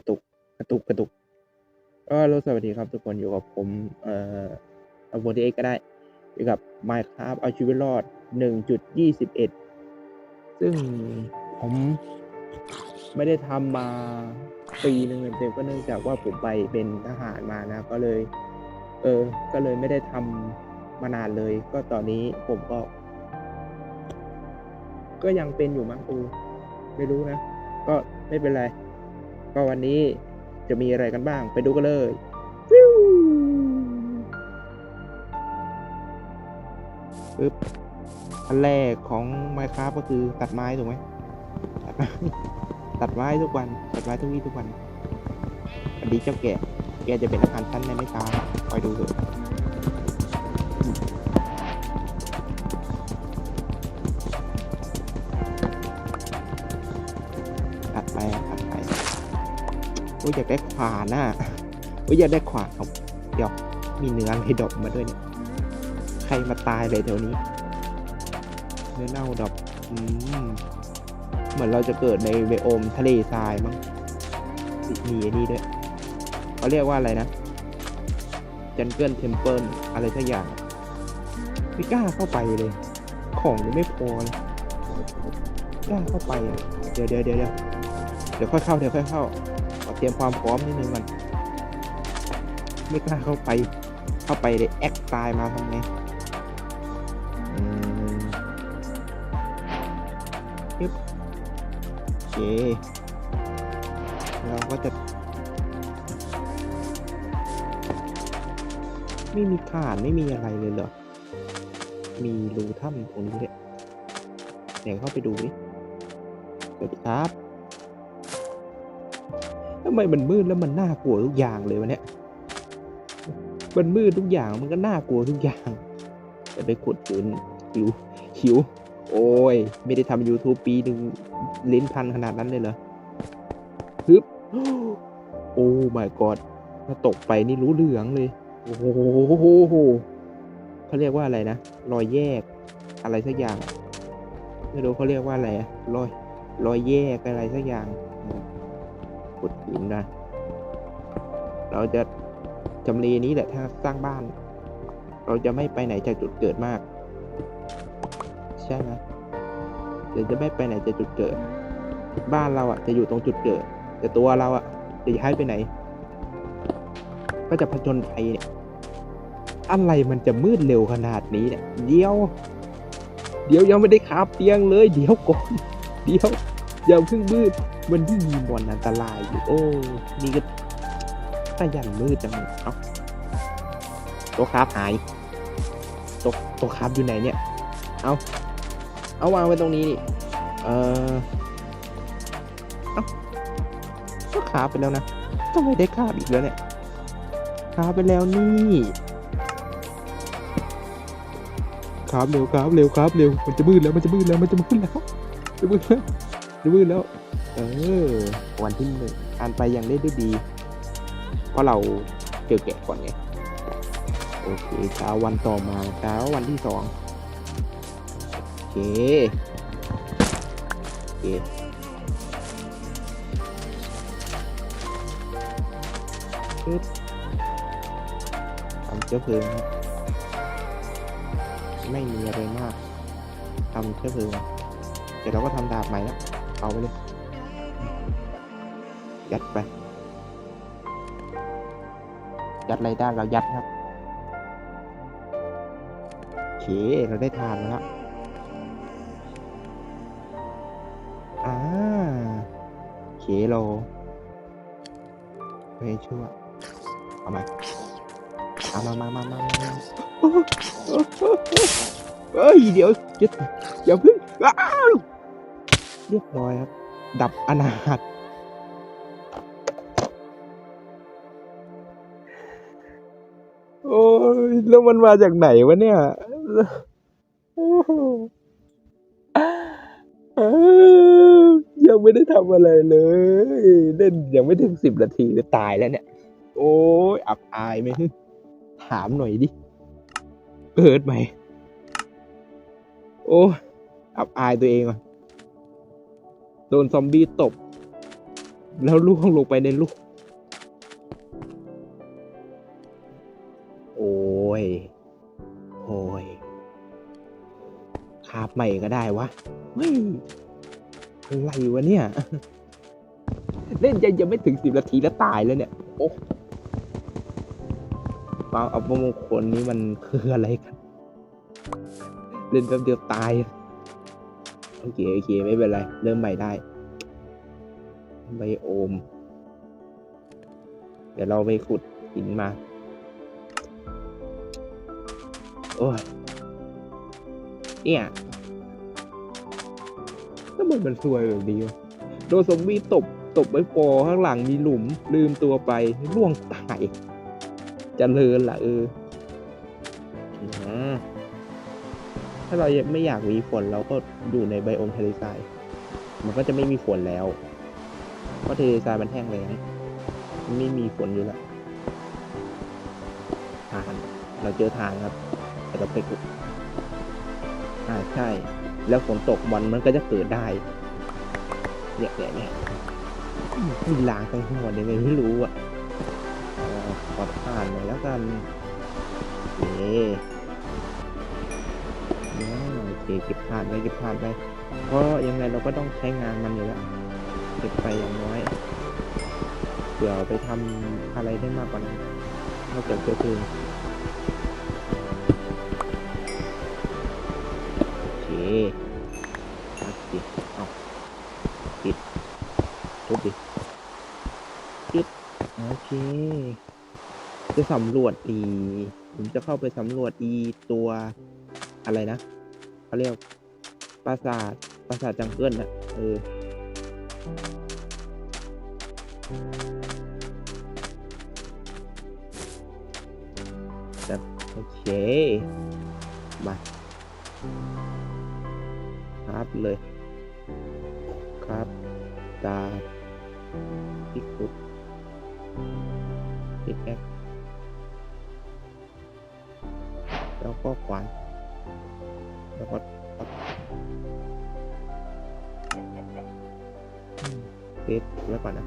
ระตุกกระตุกกระตุกก็รสวัสดีครับทุกคนอยู่กับผมเอ่อเอาโมเดลก็ได้ อยู่กับ Minecraft เอาชีวิตรอด 1.21 ซึ่งผมไม่ได้ทำมาปีหนึ่งเต็มๆก็เนื่องจากว่าผมไปเป็นทหารมานะ ก็เลย เออ ก็เลยไม่ได้ทำมานานเลย ก็ตอนนี้ผมก็ ก็ยังเป็นอยู่มั้งอูไม่รู้นะ ก็ไม่เป็นไร ก็วันนี้จะมีอะไรกันบ้างไปดูกันเลยฟิวปึ๊บอันแรกของ Minecraft ก็คือตัดไม้ถูกไหมตัดไม้ตัดไม้ทุกวัน ตัดไม้ทุกวี่ทุกวันอันนี้เจ้าแกะ แกจะเป็นอาหารชั้นในไม่ช้าคอยดูเถอะ ยอยากได้ขวานน่ะโอ้ยอยากได้ขวานเดี๋ยวมีเนื้ออะไรดอปมาด้วยเนี่ย ใครมาตายเลยแถวนี้ เนื้อเน่าดอปอืมเหมือนเราจะเกิดในไบโอมทะเลทรายมั้งมีไอ้นี่ด้วยเขาเรียกว่าอะไรนะจันเกิลเทมเพิลอะไรสักอย่างไม่กล้าเข้าไปเลย ของยังไม่พอเลยกล้าเข้าไปอะเดี๋ยวเดี๋ยวเดี๋ยวเดี๋ยวค่อยเข้าเดี๋ยวค่อยเข้า เตรียมความพร้อมนิดนึงมันไม่กล้าเข้าไป เข้าไปเลยแอคตายมาทำไงอืมโอเค เราก็จะ ไม่มีฐานไม่มีอะไรเลยเหรอ มีรูถ้ำตรงนี้ด้วยเดี๋ยวเข้าไปดูดิสวัสดีครับำไมมันมืดแล้วมันน่ากลัวทุกอย่างเลยวะเนี่ยมันมืดทุกอย่างมันก็น่ากลัวทุกอย่างจะไปขุดปืนหิวหิว โอ้ย ไม่ได้ทำ YouTube ปีหนึ่งลิ้นพันขนาดนั้นเลยเหรอฮึบโอ้ my god ถ้าตกไปนี่รู้เรื่องเลย โอ้โหเขาเรียกว่าอะไรนะ รอยแยก อะไรสักอย่าง ไม่รู้เขาเรียกว่าอะไรอะรอย รอยแยกอะไรสักอย่าง กดหินนะ เราจะจำเลนี้แหละถ้าสร้างบ้าน เราจะไม่ไปไหนจากจุดเกิดมาก ใช่ไหมเดี๋ยวจะไม่ไปไหนจากจุดเกิด บ้านเราอะ จะอยู่ตรงจุดเกิด แต่ตัวเราอะจะย้ายไปไหน ก็จะผจญภัยเนี่ยอะไรมันจะมืดเร็วขนาดนี้เนี่ย เดี๋ยว เดี๋ยวยังไม่ได้คาบเตียงเลย เดี๋ยวก่อน เดี๋ยว ย่าเพิ่งมืดมันที่มีบอลอันตรายอยู่ โอ้ นี่ก็ถ้ายันมืดจังเอ้าตัวคาบหายตัวตัวคาบอยู่ไหนเนี่ย เอาเอาวางไว้ตรงนี้นี่เออเอาก็ขาไปแล้วนะทำไมได้คาบอีกแล้วเนี่ยขาไปแล้วนี่ขาบเร็วขาบเร็วขาบเร็ว มันจะมืดแล้ว มันจะมืดแล้ว มันจะมืดแล้ว จะมืดแล้ว ดแล้ว เออ วันที่หนึ่งอ่านไปยังได้ด้วยดี เพราะเราเจอแกะก่อนไง โอเคเช้าวันต่อมาเช้าวันที่สองโอเค โอเคปึ๊บทำเชื้อเพลิงครับไม่มีอะไรมากทำเชื้อเพลิงเดี๋ยวเราก็ทำดาบใหม่แล้ว เอาไปเลยยัดไป ยัดอะไรได้เรายัดครับโอเคเราได้ทานแล้วอ่าเคโลเฮ้ยชั่วเอามาเอามามามามามาเฮ้ยเดี๋ยวอย่าอย่าพึ่งอ้าว เรียบร้อยครับ ดับอนาถโอ้ยแล้วมันมาจากไหนวะเนี่ยโอ้โหอ้าวยังไม่ได้ทำอะไรเลยเล่นยังไม่ถึงสิบนาทีจะตายแล้วเนี่ย โอ้ยอับอายไหมถามหน่อยดิเปิดไหม โอ้อับอายตัวเองอะ โดนซอมบี้ตบ แล้วล่วงลงไปในลูก โอ้ย โอ้ยคาบใหม่ก็ได้วะเฮ้ยอะไรวะเนี่ย เล่นยังยังไม่ถึงสิบนาทีแล้วตายแล้วเนี่ย โอ้ความอัปมงคลนี้มันคืออะไรกัน เล่นแป๊บเดียวตาย โอเคโอเคไม่เป็นไร เริ่มใหม่ได้ไบโอม เดี๋ยวเราไปขุดหินมา โอ้ยเนี่ยทำไมมันสวยแบบนี้วะโดนซอมบี้ตบ ตบไว้ปอข้างหลังมีหลุม ลืมตัวไปล่วงตายจเจริญล่ะเออ ถ้าเราไม่อยากมีฝนเราก็อยู่ในไบโอมทะเลทราย มันก็จะไม่มีฝนแล้ว เพราะทะเลทรายมันแห้งแล้งไม่มีฝนอยู่แล้วทางเราเจอทางครับแต่เราไปกุดอ่าใช่ แล้วฝนตกมันมันก็จะเกิดได้เนี่ยเนี่ยเนี่ยมีลางทั้งหัวยังไงไม่รู้อะอ่อขอผ่านหน่อยแล้วกันเอ่า โอเคเก็บผ่านไปเก็บผ่านไปเพราะยังไงเราก็ต้องใช้งานมันอยู่แล้วเก็บไปอย่างน้อยเผื่อไปทำอะไรได้มากกว่านั้นนอกจากเชื้อเพลิงโอเคอัดดิเอาปิดทุบดิปิดโอเคจะสำรวจอีผมจะเข้าไปสำรวจอีตัว อะไรนะเขาเรียกปราสาทปราสาทจังเกิลน่ะเออโอเคมาครับเลย ครับตาพิกุดพิกแอแล้วก็ขวาน แล้วก็ปิดไว้ก่อนนะ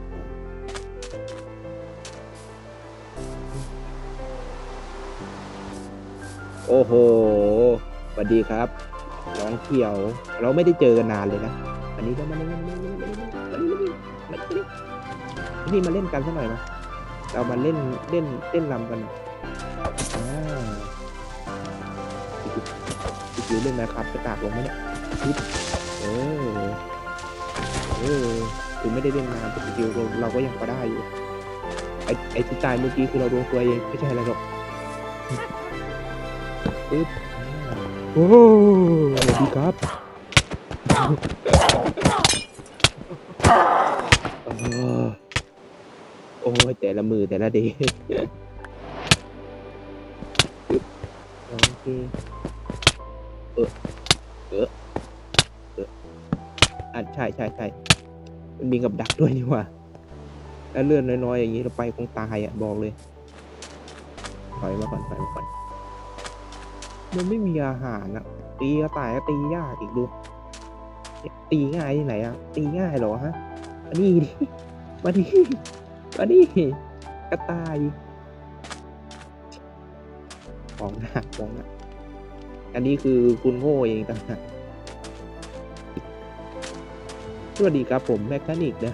โอ้โหสวัสดีครับ น้องเขียว เราไม่ได้เจอกันนานเลยนะ อันนี้ก็มาเล่นมาเล่นมาเล่นมาเล่นมาเล่นมาเล่นมาเล่นนี่มาเล่นกันสักหน่อยนะเรามาเล่นเล่นเล่นลำกันอ่า อีกทีเล่นนะครับจะกากลงไหมเนี่ยฮึบเออเออถึงไม่ได้เล่นนานแต่สกิลเราเราก็ยังพอได้อยู่ ไอไอที่ตายเมื่อกี้คือเราโดนตัวเองไม่ใช่อะไรหรอกปึ๊บโอ้สวัสดีครับโอ้ยแต่ละมือแต่ละเดย์โอเค เออเออเอออะใช่ใช่ใช่มันมีกับดักด้วยนี่ว่าแล้วเลื่อนน้อยๆอย่างนี้เราไปคงตายอะบอกเลยถอยมาก่อนถอยมาก่อนมันไม่มีอาหารอะตีกระต่ายก็ตียากอีกดูเนี่ยตีง่ายที่ไหนอะ ตีง่ายเหรอฮะมานี่ดิมาดิมาดิกระต่ายของหนักของหนัก อันนี้คือคุณโง่เองต่างหากสวัสดีครับผมแมคานิกนะ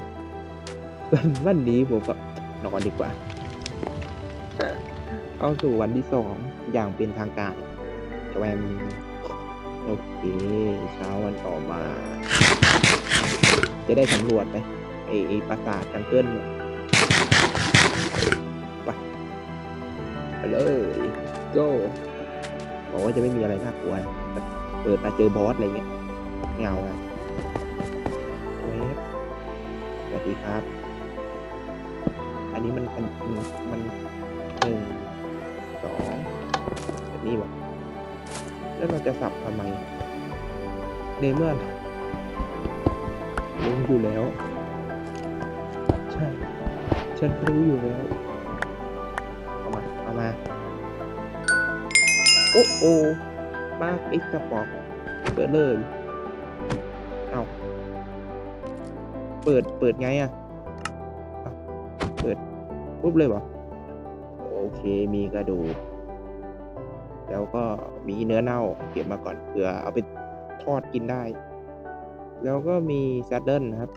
วันนี้ผมก็นอนดีกว่าเอาสู่วันที่สองอย่างเป็นทางการแวมโอเคเช้าวันต่อมา จะได้สำรวจไหมไอไอปราสาทจังเกิลเนี่ยไปเลยโก้ บอกว่าจะไม่มีอะไรน่ากลัวเปิดมาเจอบอสอะไรเงี้ยเงาอะเวฟสวัสดีครับ อันนี้มันมันมันหนึ่งสองแบบนี้วะแล้วเราจะสับทำไมในเมื่อรู้อยู่แล้ว ใช่ ฉันรู้อยู่แล้ว เอามา เอามา โอ้โอมากอ็กซ์ปอกเปิดเลย เอาเปิด เปิดไงอะเปิดปุ๊บเลยเหรอโอเค มีกระดูก แล้วก็มีเนื้อเน่า เก็บมาก่อนเผื่อเอาไปทอดกินได้ แล้วก็มีแซดเดิลนะครับ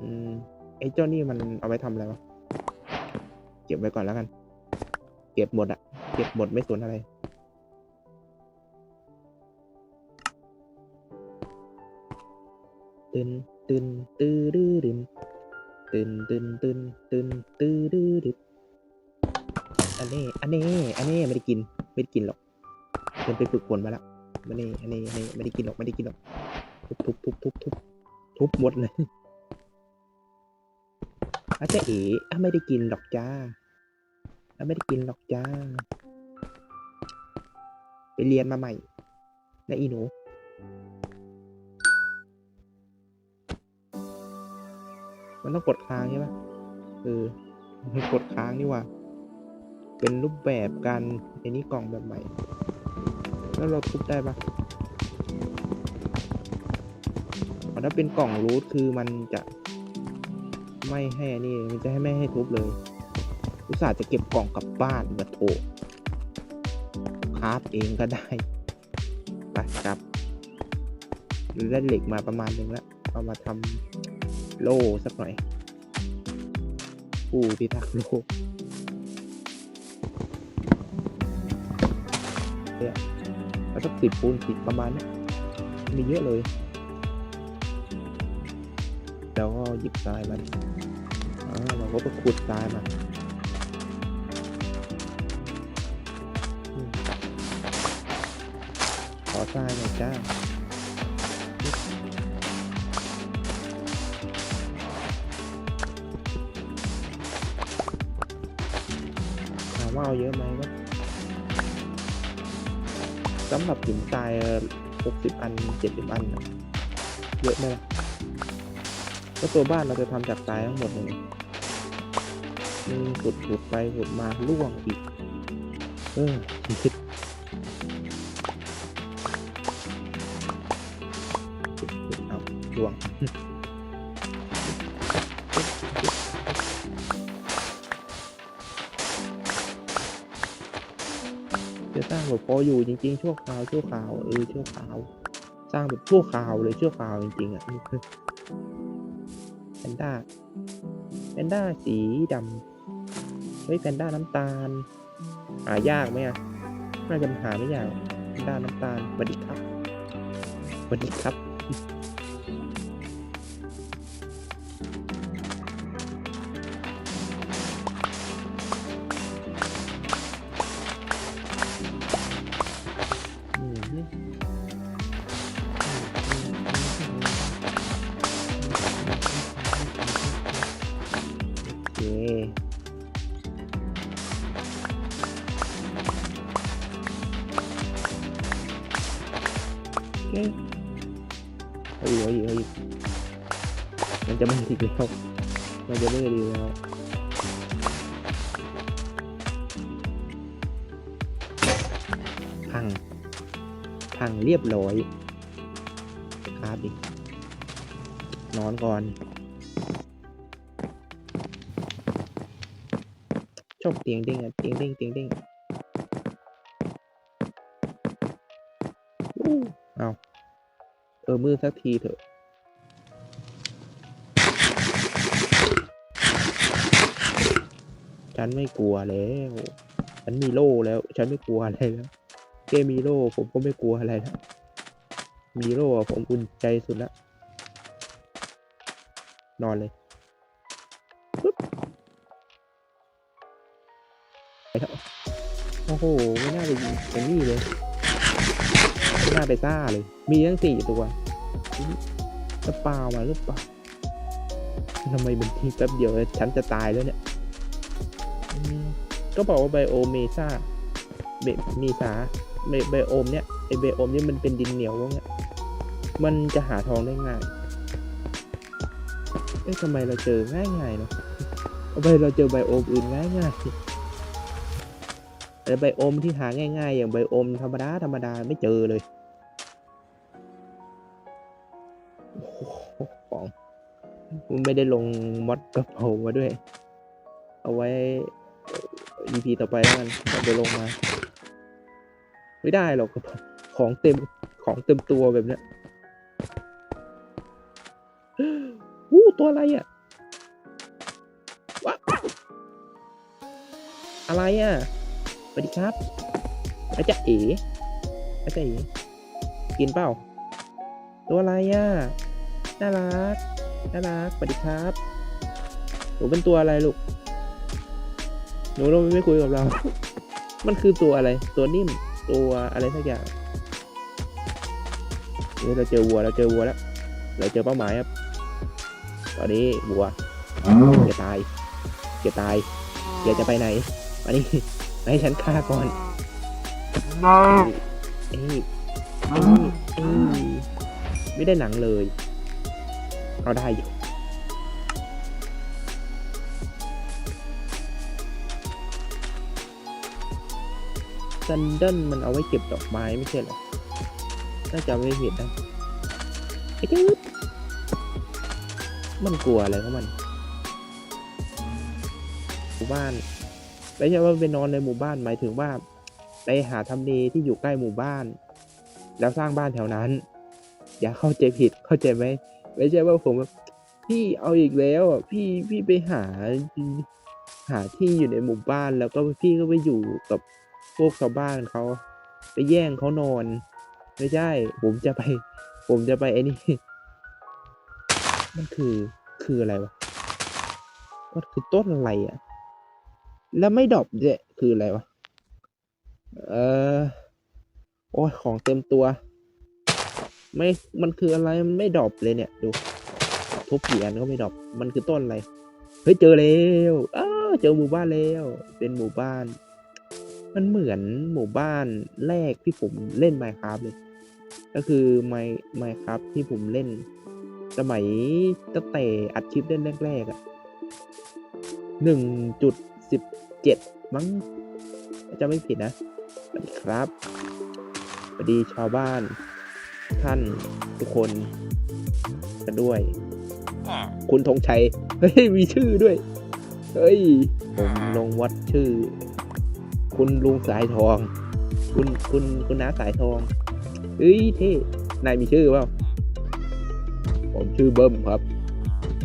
อืมไอ้เจ้านี่มันเอาไว้ทำอะไรวะ เก็บไว้ก่อนแล้วกัน เก็บหมดอะเก็บหมดไม่สนอะไร ตึนตึนตื้อดื้อดึนตึนตึนตึนตึนตื้อดื้อดึนอันนี้ อันนี้ อันนี้ไม่ได้กิน ไม่ได้กินหรอกเดินไปฝึกฝนมาแล้วอันนี้ อันนี้ อันนี้ไม่ได้กินหรอก ไม่ได้กินหรอก ทุบทุบทุบทุบทุบทุบหมดเลย อาจจะเอ๋ไม่ได้กินหรอกจ้าไม่ได้กินหรอกจ้า ไปเรียนมาใหม่นะอีหนูมันต้องกดค้างใช่ปะเออมันกดค้างนี่ว่า เป็นรูปแบบการในนี้กล่องแบบใหม่ แล้วเราทุบได้ปะถ้าเป็นกล่องรูทคือมันจะ ไม่ให้อันนี่มันจะให้ไม่ให้ทุบเลยอุตส่าห์จะเก็บกล่องกลับบ้านมาโถคราฟเองก็ได้ไปกลับได้เหล็กมาประมาณหนึงแล้วเอามาทำโล่สักหน่อยผู้พิทักษ์โลกเนี่ยแล้วสักสิบปูนสิบประมาณนี้มีเยอะเลย แล้วก็หยิบทรายมันอ่าเราก็ไปขุดทรายมาขอทรายหน่อยจ้าถามว่าเอาเยอะไหมก็สำหรับหินทรายหกสิบอันเจ็ดสิบอันนะเยอะไหมล่ะ ก็ตัวบ้านเราจะทำจากทรายทั้งหมดเลยมึงขุดขุดไปขุดมาล่วงอีก เออคิดเอาล่วงจะสร้างแบบพออยู่จริงๆชั่วคราวชั่วคราวเออชั่วคราว สร้างแบบชั่วคราวเลยชั่วคราวจริงๆอะ ด้าแพนด้าสีดำเฮ้ยแพนด้าน้ำตาล หายากไหมอะน่าจะหาไม่ยากแพนด้าน้ำตาลสวัสดีครับสวัสดีครับ มันจะไม่ดีแล้วมันจะไม่ดีแล้วพังพังเรียบร้อยครับดินอนก่อน ชอบเตียงเด้งอะเตียงเด้งเตียงเด้งเอาเออมือสักทีเถอะ ฉันไม่กลัวแล้ว ฉันมีโล่แล้ว ฉันไม่กลัวอะไรแล้วเกมีโล่ผมก็ไม่กลัวอะไรแล้ว มีโล่ผมอุ่นใจสุดล้วนอนเลยปึ๊บไปแล้วโอ้โห ไม่น่าไปยิงอย่างนี้เลย ไม่น่าไปซ่าเลย มีทั้งสี่ตัวแล้วเปล่ามาหรือเปล่าทำไมมันทิ้งแป๊บเดียวฉันจะตายแล้วเนี่ย ก็บอกว่าไบโอเมซ่าเบมีสาไบไบโอมเนี่ยไอไบโอมเนี่ยมันเป็นดินเหนียววกเนี้ยมันจะหาทองได้ง่าย เอ๊ะทำไมเราเจอง่ายง่ายเนาะทำไมเราเจอไบโอมอื่นง่ายง่ายแต่ไบโอมที่หาง่าย ๆ อย่างไบโอมธรรมดาธรรมดาไม่เจอเลยโอ้โหของไม่ได้ลงมอดกระเพรามาด้วย เอาไว้ EP ต่อไปแล้วกันเราไปลงมา ไม่ได้หรอกของเต็มของเต็มตัวแบบเนี้ยวู้ตัวอะไรอะว้าวอะไรอะสวัสดีครับอาจารย์เอ๋อาจารย์เอ๋กินเปล่า ตัวอะไรอะน่ารักน่ารักสวัสดีครับหนูเป็นตัวอะไรลูก หนูเราไม่คุยกับเรา มันคือตัวอะไร ตัวนิ่ม ตัวอะไรสักอย่างเฮ้ยเราเจอวัว เราเจอวัวแล้ว เราเจอเป้าหมายครับ ตอนนี้วัวจะตายจะตายเดี๋ยวจะไปไหนมานี่มาให้ฉันฆ่าก่อนเอ้ยเอ้ยเอ้ยไม่ได้หนังเลย เอาได้อยู่ ซันเดิลมันเอาไว้เก็บดอกไม้ไม่ใช่หรอถ้าจำไม่ผิดนะไอ้จืดมันกลัวอะไรของมันหมู่บ้านไม่ใช่ว่าไปนอนในหมู่บ้านหมายถึงว่าไปหาทำเลที่อยู่ใกล้หมู่บ้าน แล้วสร้างบ้านแถวนั้น อย่าเข้าใจผิดเข้าใจไหมไม่ใช่ว่าผมพี่เอาอีกแล้วพี่พี่ไปหาหาที่อยู่ในหมู่บ้านแล้วก็พี่ก็ไปอยู่กับ พวกชาวบ้านเขาไปแย่งเขานอน ไม่ใช่ ผมจะไป ผมจะไปไอ้นี่ มันคือคืออะไรวะมันคือต้นอะไรอะ แล้วไม่ดอปเนี่ยคืออะไรวะ เออโอ้ยของเต็มตัว ไม่ มันคืออะไร มันไม่ดอปเลยเนี่ย ดูทุบกี่อันก็ไม่ดอปมันคือต้นอะไร เฮ้ย เจอแล้วอ้าวเจอหมู่บ้านแล้ว เป็นหมู่บ้าน มันเหมือนหมู่บ้านแรกที่ผมเล่น Minecraft เลย ก็คือ My Minecraft ที่ผมเล่น สมัยตั้งแต่อัดคลิปเล่นแรกๆอะหนึ่งจุดสิบเจ็ดมั้งถ้าจะไม่ผิดนะสวัสดีครับสวัสดีชาวบ้าน ท่านทุกคนกันด้วย คุณธงชัย เฮ้ย มีชื่อด้วย เฮ้ย ผมลงวัดชื่อ คุณลุงสายทอง คุณคุณคุณน้าสายทองเฮ้ยเท่นายมีชื่อเปล่าผมชื่อเบิ้มครับ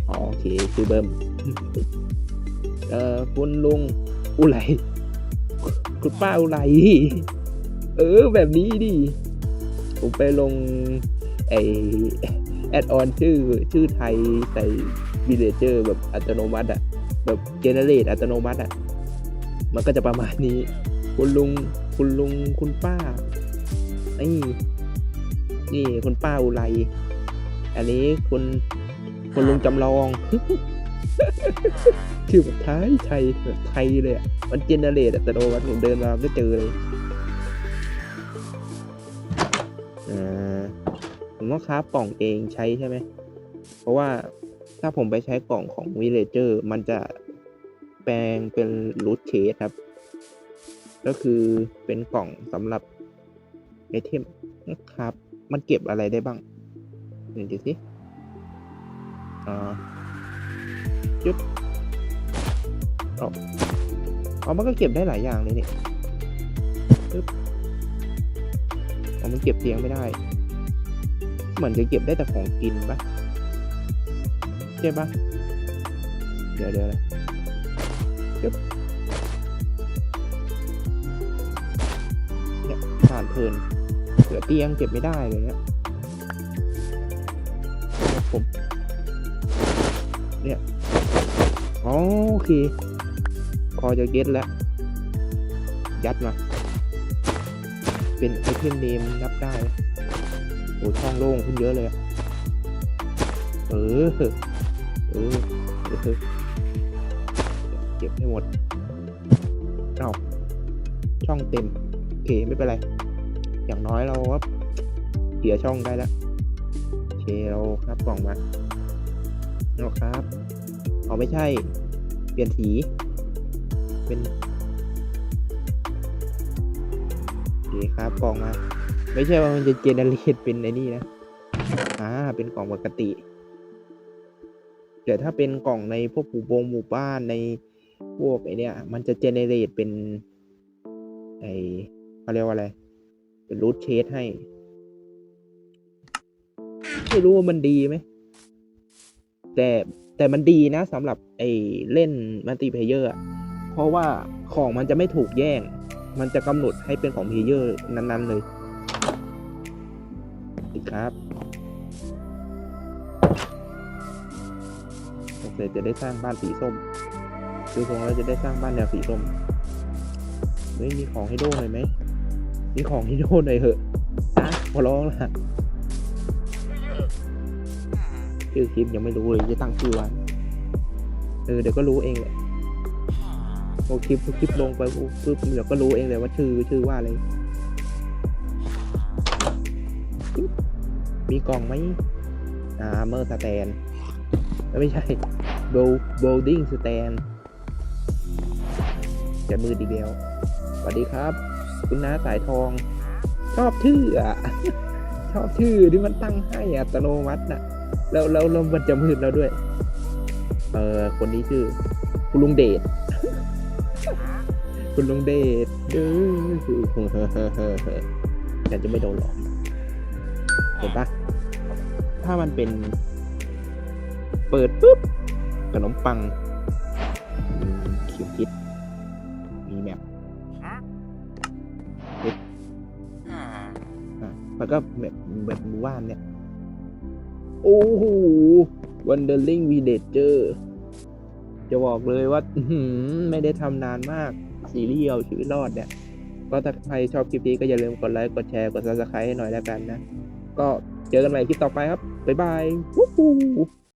อ๋อโอเคชื่อเบิ้มเอ่อคุณลุงอุไรคุณป้าอุไรเออแบบนี้ดิผมไปลงไอแอดออนชื่อชื่อไทยใส่วิเลเจอร์แบบอัตโนมัติอะแบบเจเนเรตอัตโนมัติอะ มันก็จะประมาณนี้ คุณลุง คุณลุง คุณป้า นี่ นี่คุณป้าอุไรอันนี้คุณคุณลุงจำลองชื่อแบบไทยไทยแบบไทยเลยอะมันเจเนเรตอัตโนมัติผมเดินมาไม่เจอเลย อ่า ผมต้องคราฟกล่องเองใช้ใช่ไหม เพราะว่าถ้าผมไปใช้กล่องของวิเลเจอร์ มันจะ แปลงเป็นรูทเชสครับ ก็คือเป็นกล่องสำหรับไอเทมครับ มันเก็บอะไรได้บ้างเดี๋ยวดูสิอ่าจุ๊บเอาเอมันก็เก็บได้หลายอย่างเลยนี่ปึ๊บเอมันเก็บเตียงไม่ได้ เหมือนจะเก็บได้แต่ของกินปะใช่ปะเดี๋ยวเดี๋ยวนะ เพลินเหลือเตียงเก็บไม่ได้เลยเนี่ยผมเนี่ยอ๋อโอเค พอจะเก็ตแล้ว ยัดมา เป็นไอเทมเนมนับได้ โอ้ช่องโล่งขึ้นเยอะเลยอะเออ เออเออเก็บให้หมด เอาช่องเต็ม โอเค ไม่เป็นไร อย่างน้อยเราก็เสียช่องได้แล้วโอเคเราครับกล่องมาเอาครับเอาไม่ใช่ เปลี่ยนสี เป็นโอเคครับกล่องมา ไม่ใช่ว่ามันจะเจเนเรตเป็นไอ้นี่นะอ่าเป็นกล่องปกติแต่ถ้าเป็นกล่องในพวกหมู่บงหมู่บ้านในพวกไอเนี้ยมันจะเจเนเรตเป็นไอเขาเรียกว่าอะไร เป็นรูทเชดให้ ไม่รู้ว่ามันดีไหม แต่แต่มันดีนะสำหรับไอเล่นมัลติเพเยอร์เพราะว่าของมันจะไม่ถูกแย่ง มันจะกำหนดให้เป็นของเพเยอร์นั้นๆเลยสวัสดีครับโอเคจะได้สร้างบ้านสีส้มคือคงเราจะได้สร้างบ้านแนวสีส้มเฮ้ยมีของให้โดหน่อยไหม มีของให้โดหน่อยเหอะขอร้องละชื่อคลิปยังไม่รู้เลยจะตั้งชื่อว่าเออเดี๋ยวก็รู้เองแหละพอคลิปคลิปลงไปปุ๊บเดี๋ยวก็รู้เองเลยว่าชื่อชื่อว่าอะไรมีกล่องไหมอ่าเมอร์สแตนไม่ใช่โบโบลดิ้งสแตนจะมือดีเดียวสวัสดีครับ คุณน้าสายทอง ชอบชื่ออะชอบชื่อที่มันตั้งให้อัตโนมัติน่ะ แล้วแล้วแล้วมันจะมืดแล้วด้วย เออคนนี้ชื่อ คุณลุงเดชคุณลุงเดชเออคือแต่จะไม่โดนหลอกเห็นปะถ้ามันเป็น เปิดปุ๊บขนมปังคิวคิด ก็แบบแบบหมู่บ้านเนี่ย โอ้โห Wandering Villager จะบอกเลยว่าไม่ได้ทำนานมาก ซีรีส์เอาชีวิตรอดเนี่ย ก็ถ้าใครชอบคลิปนี้ก็อย่าลืมกดไลค์ กดแชร์ กด subscribe ให้หน่อยแล้วกันนะ ก็เจอกันใหม่คลิปต่อไปครับ บ๊ายบายวู้